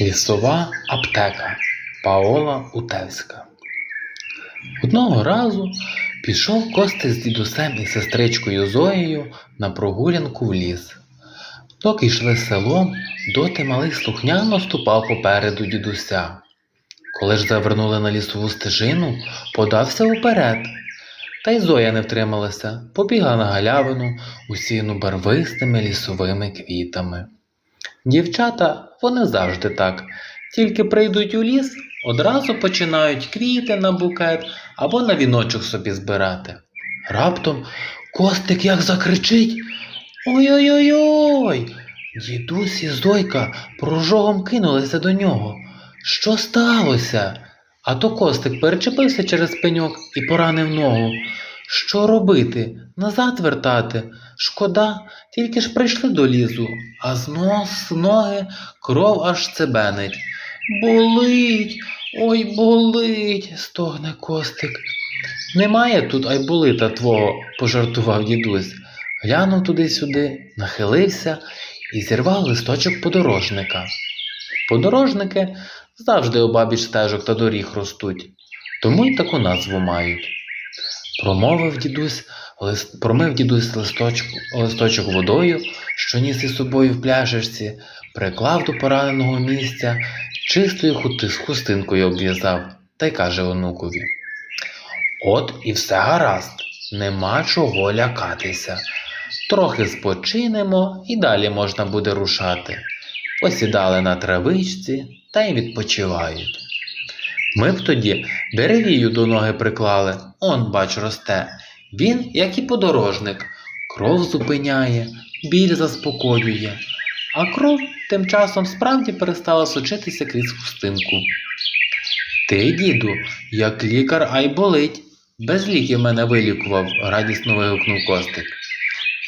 Лісова аптека Паола Утевська. Одного разу пішов Костик з дідусем і сестричкою Зоєю на прогулянку в ліс. Доки йшли селом, доти малий слухняно ступав попереду дідуся. Коли ж завернули на лісову стежину, подався уперед. Та й Зоя не втрималася, побігла на галявину, усіяну барвистими лісовими квітами. Дівчата, вони завжди так. Тільки прийдуть у ліс, одразу починають квіти на букет або на віночок собі збирати. Раптом Костик як закричить Ой-ой-ой-ой. Дідусь і Зойка прожогом кинулися до нього. Що сталося? А то Костик перечепився через пеньок і поранив ногу. Що робити? Назад вертати? Шкода, тільки ж прийшли до лізу, а з нос, ноги кров аж цебенить. Болить, ой, болить, стогне Костик. Немає тут айболита твого, пожартував дідусь. Глянув туди-сюди, нахилився і зірвав листочок подорожника. Подорожники завжди обабіч стежок та доріг ростуть, тому й таку назву мають. Промовив дідусь, лист, промив дідусь листочок, листочок водою, що ніс із собою в пляшечці, приклав до пораненого місця, чистою хути з хустинкою обв'язав та й каже онукові. От і все гаразд, нема чого лякатися. Трохи спочинемо і далі можна буде рушати. Посідали на травичці та й відпочивають. Ми б тоді деревію до ноги приклали, он, бач, росте. Він, як і подорожник, кров зупиняє, біль заспокоює, а кров тим часом справді перестала сочитися крізь хустинку. Ти, діду, як лікар, ай болить. Без ліків мене вилікував, радісно вигукнув Костик.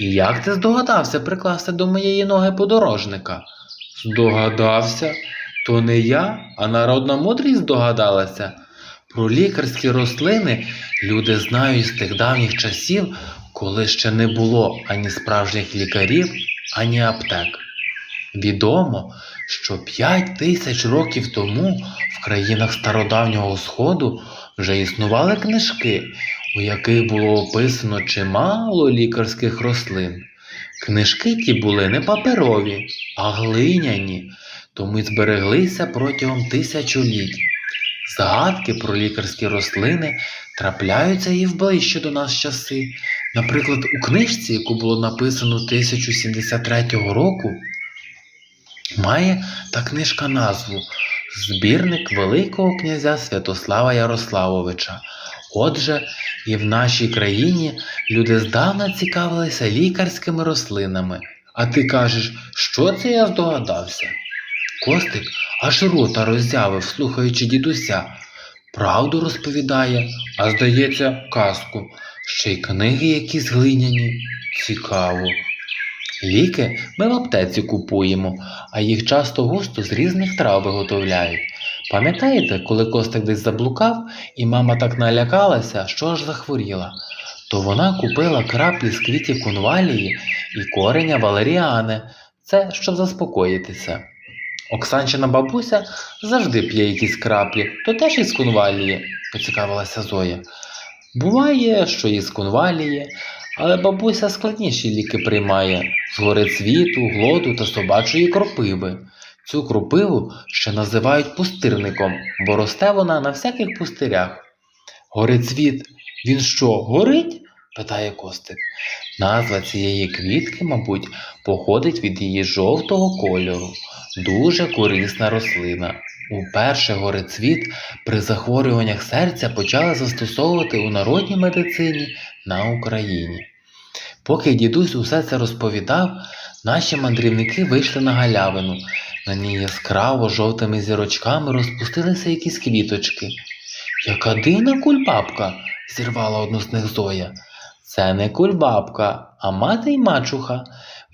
І як ти здогадався прикласти до моєї ноги подорожника? Здогадався? То не я, а народна мудрість здогадалася. Про лікарські рослини люди знають з тих давніх часів, коли ще не було ані справжніх лікарів, ані аптек. Відомо, що п'ять тисяч років тому в країнах стародавнього Сходу вже існували книжки, у яких було описано чимало лікарських рослин. Книжки ті були не паперові, а глиняні, тому й збереглися протягом тисячоліть. Згадки про лікарські рослини трапляються і в ближчі до нас часи. Наприклад, у книжці, яку було написано 1073 року, має та книжка назву Збірник Великого князя Святослава Ярославовича. Отже, і в нашій країні люди здавна цікавилися лікарськими рослинами. А ти кажеш, що це я здогадався? Костик аж рота роззявив, слухаючи дідуся. Правду розповідає, а здається, казку, ще й книги якісь глиняні. Цікаво. Ліки ми в аптеці купуємо, а їх часто густо з різних трав виготовляють. Пам'ятаєте, коли Костик десь заблукав, і мама так налякалася, що аж захворіла, то вона купила краплі з квітів конвалії і кореня валеріани, це щоб заспокоїтися. Оксанчина бабуся завжди п'є якісь краплі, то теж із конвалії, поцікавилася Зоя. Буває, що із конвалії, але бабуся складніші ліки приймає з гори цвіту, глоду та собачої кропиви. Цю кропиву ще називають пустирником, бо росте вона на всяких пустирях. Горецвіт, він що, горить? питає Костик. Назва цієї квітки, мабуть, походить від її жовтого кольору. Дуже корисна рослина. Уперше горецвіт при захворюваннях серця почали застосовувати у народній медицині на Україні. Поки дідусь усе це розповідав, наші мандрівники вийшли на галявину. На ній яскраво жовтими зірочками розпустилися якісь квіточки. Яка дивна кульбабка, зірвала одну з них Зоя. Це не кульбабка, а мати й мачуха.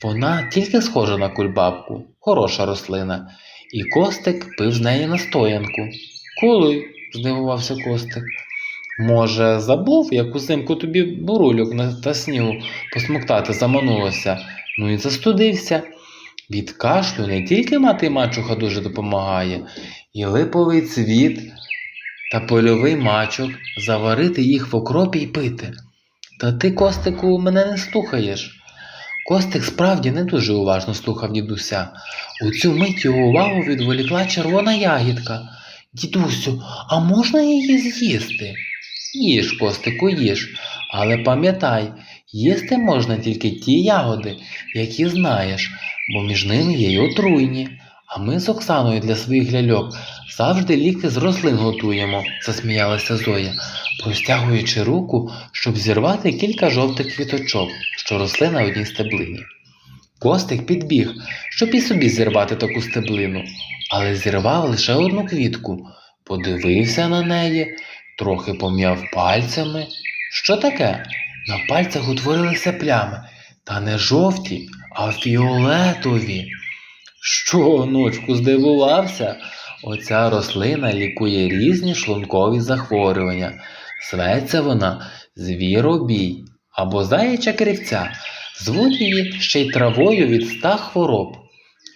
Вона тільки схожа на кульбабку, хороша рослина. І Костик пив з неї настоянку. Коли? здивувався Костик. Може, забув, як узимку тобі бурульок та снігу посмоктати заманулося, ну і застудився. Від кашлю не тільки мати мачуха дуже допомагає, і липовий цвіт та польовий мачок заварити їх в окропі й пити. Та ти, Костику, мене не слухаєш. Костик справді не дуже уважно слухав дідуся. У цю мить його увагу відволікла червона ягідка. Дідусю, а можна її з'їсти? Їж, Костику, їж, але пам'ятай, їсти можна тільки ті ягоди, які знаєш, бо між ними є й отруйні. А ми з Оксаною для своїх ляльок завжди ліки з рослин готуємо, засміялася Зоя, простягуючи руку, щоб зірвати кілька жовтих квіточок, що росли на одній стеблині. Костик підбіг, щоб і собі зірвати таку стеблину, але зірвав лише одну квітку, подивився на неї, трохи пом'яв пальцями. Що таке? На пальцях утворилися плями, та не жовті, а фіолетові. Що, онучку, здивувався? Оця рослина лікує різні шлункові захворювання. Зветься вона звіробій або заяча кривця. Звуть її ще й травою від ста хвороб.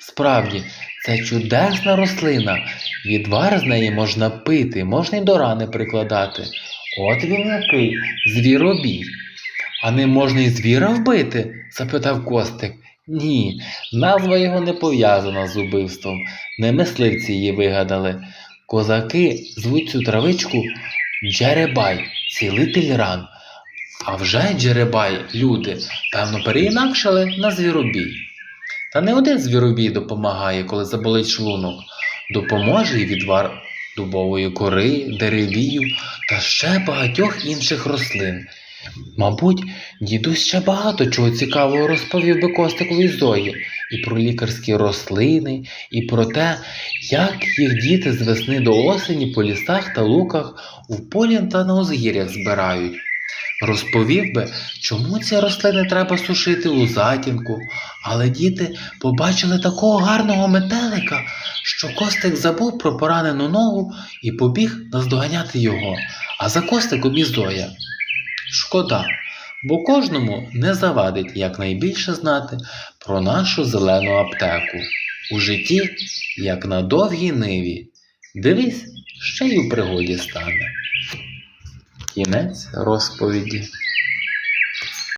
Справді, це чудесна рослина. Відвар з неї можна пити, можна й до рани прикладати. От він який звіробій. А не можна й звіра вбити? запитав Костик. Ні, назва його не пов'язана з убивством. Не мисливці її вигадали. Козаки звуть цю травичку Джеребай, цілитель ран. А вже Джеребай, люди, певно, переінакшили на звіробій. Та не один звіробій допомагає, коли заболить шлунок. Допоможе і відвар дубової кори, деревію та ще багатьох інших рослин. Мабуть, дідусь ще багато чого цікавого розповів би Костикові Зої і про лікарські рослини, і про те, як їх діти з весни до осені по лісах та луках у полі та на узгір'ях збирають. Розповів би, чому ці рослини треба сушити у затінку, але діти побачили такого гарного метелика, що Костик забув про поранену ногу і побіг наздоганяти його, а за Костиком і Зоя. Шкода, бо кожному не завадить якнайбільше знати про нашу зелену аптеку. У житті, як на довгій ниві. Дивись, ще й у пригоді стане. Кінець розповіді.